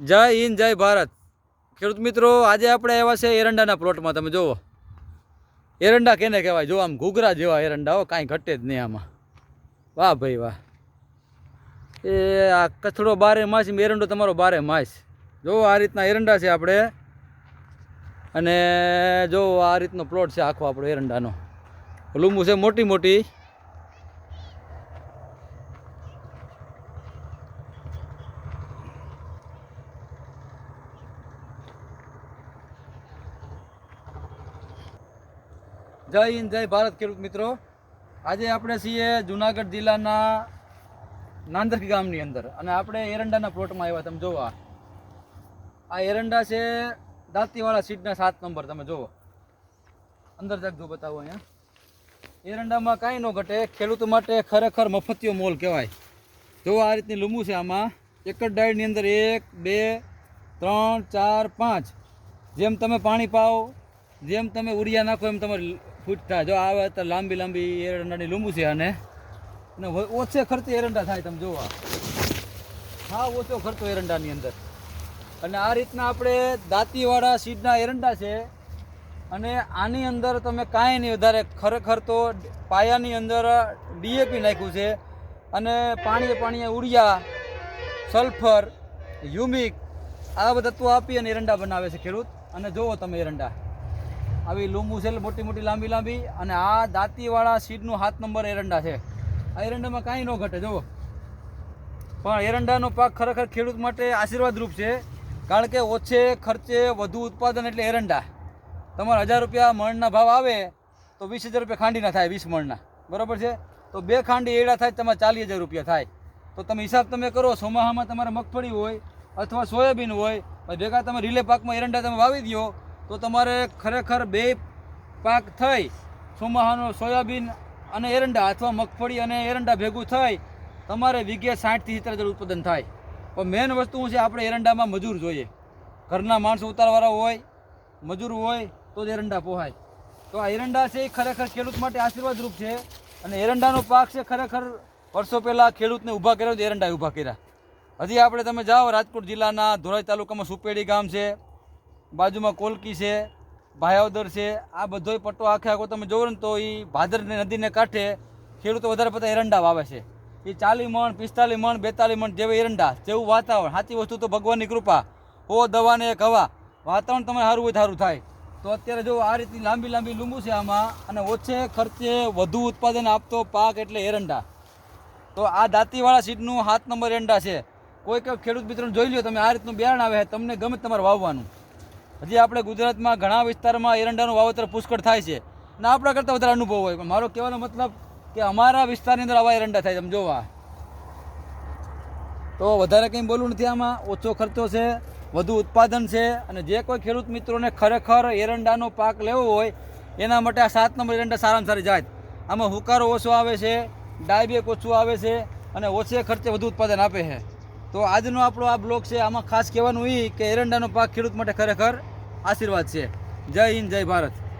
જય હિન્દ, જય ભારત. ખેડૂત મિત્રો, આજે આપણે આવ્યા છે એરંડાના પ્લોટમાં. તમે જુઓ. એરંડા કેને કહેવાય? જો આમ ઘૂઘરા જેવા એરંડા હો, કાંઈ ઘટે જ નહીં આમાં. વાહ ભાઈ વાહ. એ આ કચડો બારે માસ એરંડો તમારો બારે માસ. જો આ રીતના એરંડા છે આપણે. અને જો આ રીતનો પ્લોટ છે આખો આપણો એરંડાનો. લીંબુ છે મોટી મોટી. જય હિન્દ, જય ભારત ખેડૂત મિત્રો. આજે આપણે છીએ જુનાગઢ જિલ્લાના નાંદરકી ગામની અંદર અને આપણે એરંડાના પ્લોટમાં આવ્યા, તમે જોવા આ. એરંડા છે દાંતીવાળા સીડના સાત નંબર, તમે જુઓ અંદર તક જો બતાવો અહીંયા. એરંડામાં કાંઈ ન ઘટે, ખેડૂતો માટે ખરેખર મફતિયો મોલ કહેવાય. જો આ રીતની લીંબુ છે આમાં. એક જ ડાયડની અંદર એક, બે, ત્રણ, ચાર, પાંચ. જેમ તમે પાણી પાઓ, જેમ તમે ઉડિયા નાખો, એમ તમારે ફૂટ થાય જો આવે તો લાંબી લાંબી એરંડાની લીંબુ છે અને ઓછે ખર્ચે એરંડા થાય, તમે જોવા હા, ઓછો ખર્ચો એરંડાની અંદર. અને આ રીતના આપણે દાંતીવાળા સીડના એરંડા છે. અને આની અંદર તમે કાંઈ નહીં, વધારે ખરેખર તો પાયાની અંદર ડીએપી નાખ્યું છે. અને પાણીએ પાણીએ ઉડિયા સલ્ફર યુમિક આ બધા તત્વો આપી અને એરંડા બનાવે છે ખેડૂત. અને જુઓ તમે એરંડા. આવી લુંબુ છે મોટી મોટી લાંબી લાંબી અને આ દાંતીવાળા સીડનું હાથ નંબર એરંડા છે. આ એરંડામાં કાંઈ ન ઘટે, જુઓ. પણ એરંડાનો પાક ખરેખર ખેડૂત માટે આશીર્વાદરૂપ છે, કારણ કે ઓછે ખર્ચે વધુ ઉત્પાદન એટલે એરંડા. તમારે હજાર રૂપિયા મણના ભાવ આવે તો વીસ હજાર રૂપિયા ખાંડીના થાય, વીસ મણના. બરાબર છે? તો બે ખાંડી એડા થાય તમારે ચાલીસ હજાર રૂપિયા થાય. તો તમે હિસાબ તમે કરો સોમાહામાં તમારે મગફળી હોય અથવા સોયાબીન હોય ભેગા તમે રીલે પાકમાં એરંડા તમે વાવી દો તો તમારે ખરેખર બે પાક થઈ, ચોમાહાનો સોયાબીન અને એરંડા અથવા મગફળી અને એરંડા ભેગું થઈ, તમારે વીઘે સાઠથી સિત્તેર હજાર ઉત્પાદન થાય. પણ મેઇન વસ્તુ શું છે, આપણે એરંડામાં મજૂર જોઈએ. ઘરના માણસો ઉતારવાળા હોય, મજૂર હોય, તો જ એરંડા પોહાય. તો આ એરંડા છે એ ખરેખર ખેડૂત માટે આશીર્વાદરૂપ છે. અને એરંડાનો પાક છે ખરેખર વર્ષો પહેલાં ખેડૂતને ઊભા કર્યો એરંડા ઊભા કર્યા. હજી આપણે તમે જાઓ, રાજકોટ જિલ્લાના ધોરાઈ તાલુકામાં સુપેડી ગામ છે. બાજુમાં કોલકી છે, ભાયાવદર છે, આ બધોય પટ્ટો આખે આખો તમે જોવો ને તો એ ભાદર નદીને કાંઠે ખેડૂતો વધારે પડતા એરંડા વાવે છે. એ ચાલીસ મણ, પિસ્તાલીસ મણ, બેતાલીસ મણ જેવા એરંડા, જેવું વાતાવરણ, સાચી વસ્તુ તો ભગવાનની કૃપા. હો, દવાને એક હવા. વાતાવરણ તમારે સારું હોય સારું થાય. તો અત્યારે જો આ રીતની લાંબી લાંબી લુંબુ છે આમાં અને ઓછે ખર્ચે વધુ ઉત્પાદન આપતો પાક એટલે એરંડા. તો આ દાંતીવાળા સીડનું હાથ નંબર એરંડા છે. કોઈ કોઈ ખેડૂત મિત્રોને જોઈ લો તમે આ રીતનું બિયારણ આવે તમને ગમે તમારે વાવવાનું. હજી આપણે ગુજરાતમાં ઘણા વિસ્તારમાં એરંડાનું વાવેતર પુષ્કળ થાય છે અને આપણા કરતાં વધારે અનુભવ હોય. પણ મારો કહેવાનો મતલબ કે અમારા વિસ્તારની અંદર આવા એરંડા થાય તમે જોવા. તો વધારે કંઈ બોલવું નથી આમાં. ઓછો ખર્ચો છે, વધુ ઉત્પાદન છે અને જે કોઈ ખેડૂત મિત્રોને ખરેખર એરંડાનો પાક લેવો હોય, એના માટે આ સાત નંબર એરંડા સારામાં સારી જાત. આમાં હુકારો ઓછો આવે છે, ડાયબેક ઓછું આવે છે અને ઓછે ખર્ચે વધુ ઉત્પાદન આપે છે. તો આજનો આપણો આ બ્લોગ છે, આમાં ખાસ કહેવાનું એ કે એરંડાનો પાક ખેડૂત માટે ખરેખર આશીર્વાદ છે. જય હિન્દ, જય ભારત.